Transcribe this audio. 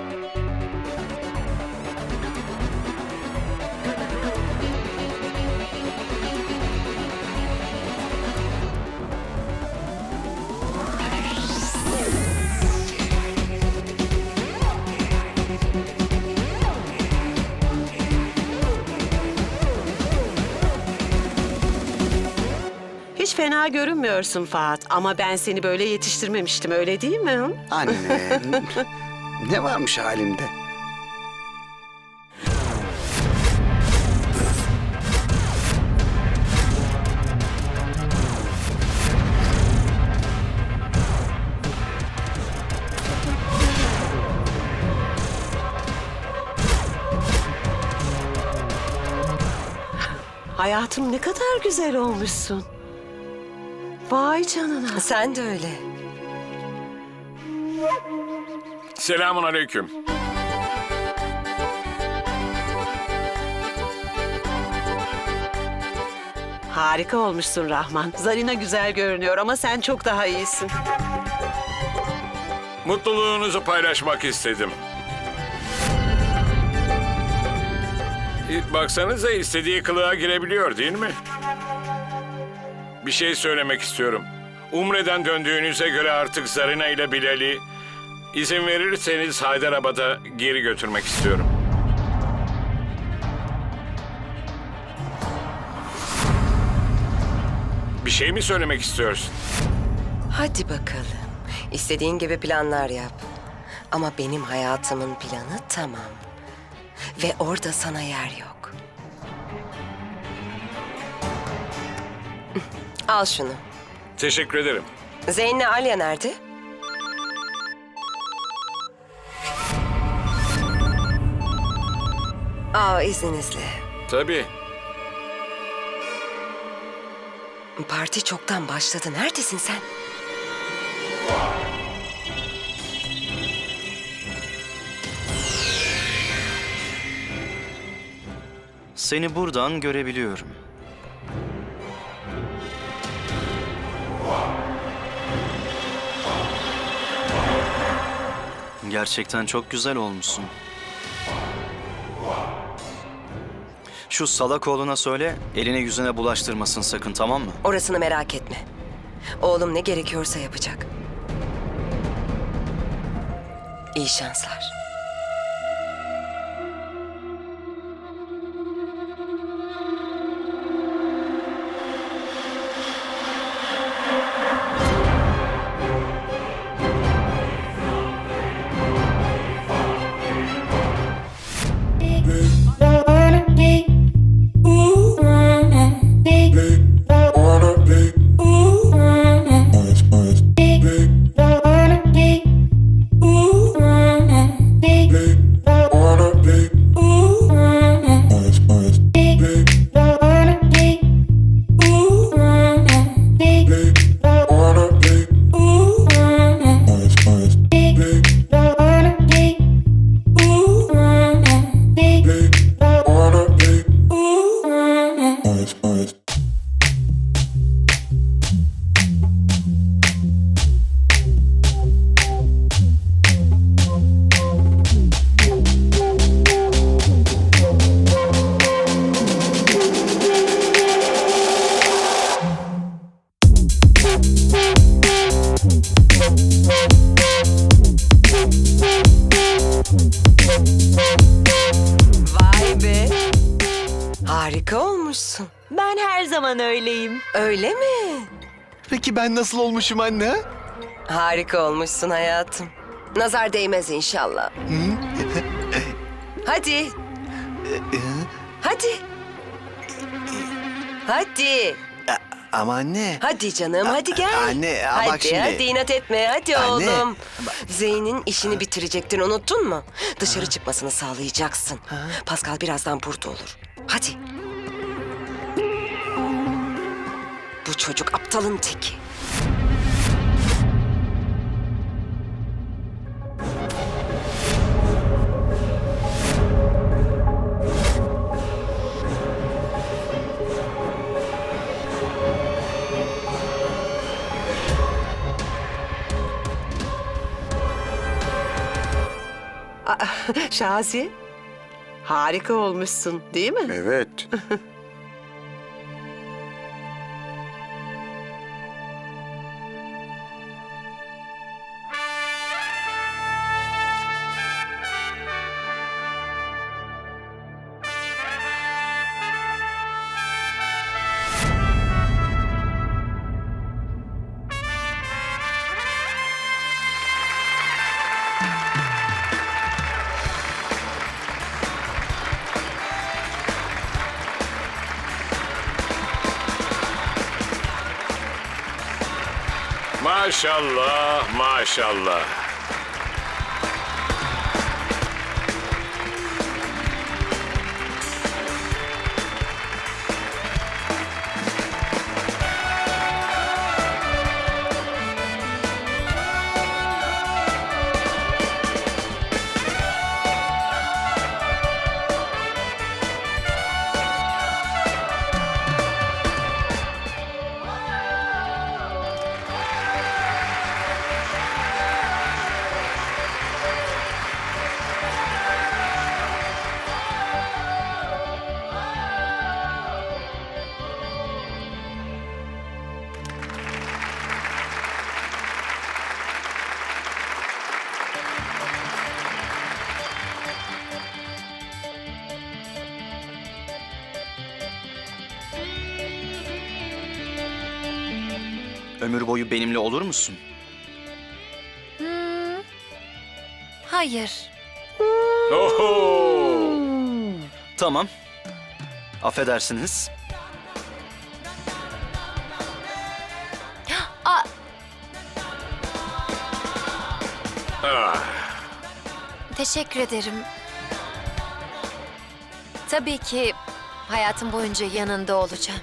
Música fena görünmüyorsun Fahat ama ben seni böyle yetiştirmemiştim öyle değil mi? hı? Anne, ne varmış halimde? Hayatım ne kadar güzel olmuşsun. Vay canına. Sen de öyle. Selamun aleyküm. Harika olmuşsun Rahman. Zarina güzel görünüyor ama sen çok daha iyisin. Mutluluğunuzu paylaşmak istedim. E, Baksanıza istediği kılığa girebiliyor değil mi? Bir şey söylemek istiyorum. Umre'den döndüğünüze göre artık Zarina ile Bilal'i izin verirseniz Haydarabad'a geri götürmek istiyorum. Bir şey mi söylemek istiyorsun? Hadi bakalım. İstediğin gibi planlar yap. Ama benim hayatımın planı tamam. Ve orada sana yer yok. Al şunu. Teşekkür ederim. Zeyn'le Alya nerede? Aa izninizle. Tabii. Parti çoktan başladı. Neredesin sen? Seni buradan görebiliyorum. Gerçekten çok güzel olmuşsun. Şu salak oğluna söyle, eline yüzüne bulaştırmasın sakın tamam mı? Orasını merak etme. Oğlum ne gerekiyorsa yapacak. İyi şanslar. Harika olmuşsun. Ben her zaman öyleyim. Öyle mi? Peki ben nasıl olmuşum anne? Harika olmuşsun hayatım. Nazar değmez inşallah. Hadi. Hadi. Hadi. Ama anne. Hadi canım hadi gel. anne, hadi, bak şimdi. Hadi inat etme hadi Anne, oğlum. Zeyn'in işini bitirecektin unuttun mu? Dışarı çıkmasını sağlayacaksın. Pascal birazdan burada olur. Hadi. çocuk aptalın teki. Şazi, harika olmuşsun değil mi? Evet. Maşallah, maşallah. Ömür boyu benimle olur musun? Hayır. Oho! Tamam. Affedersiniz. Aa, Ah, teşekkür ederim. Tabii ki hayatım boyunca yanında olacağım.